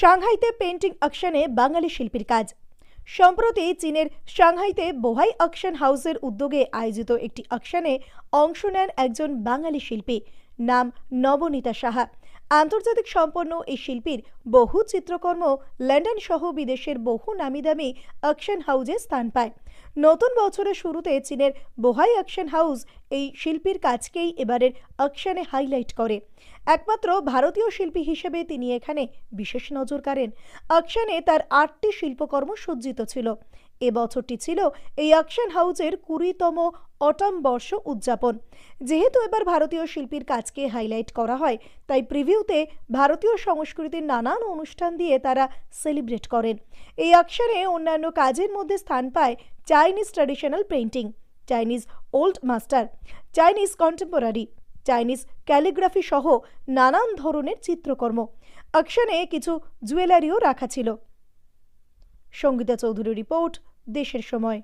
সাংহাইতে painting অকশনে বাঙালি শিল্পীর কাজ। সম্প্রতি চীনের সাংহাইতে বোহাই অকশন হাউসের উদ্যোগে আয়োজিত একটি অকশনে অংশ নেন একজন বাঙালি শিল্পী। নাম নবনীতা সাহা। আন্তর্জাতিক সম্পন্ন এই শিল্পীর বহু চিত্রকর্ম লন্ডন সহ বিদেশের বহু নামিদামি অকশন হাউজে স্থান পায়। নতুন বছরের শুরুতে চীনের বোহাই অকশন হাউস এই শিল্পীর কাজকেই এবারের অকশনে হাইলাইট করে। একমাত্র ভারতীয় শিল্পী হিসেবে তিনি এখানে বিশেষ নজর কাড়েন। অকশনে তার আটটি শিল্পকর্ম সজ্জিত ছিল। এ বছরটি ছিল এই অকশন হাউজের কুড়িতম অটম বর্ষ উদযাপন। যেহেতু এবার ভারতীয় শিল্পীর কাজকে হাইলাইট করা হয়। তাই প্রিভিউতে ভারতীয় সংস্কৃতির নানান অনুষ্ঠান দিয়ে তারা সেলিব্রেট করেন। এই অকশনে অন্যান্য কাজের মধ্যে স্থান পায় Chinese traditional painting Chinese old master Chinese contemporary Chinese calligraphy সহ নানান ধরনের চিত্রকর্ম। অকশনে কিছু জুয়েলারিও রাখা ছিল। সঙ্গীতা চৌধুরী রিপোর্ট দেশের সময়।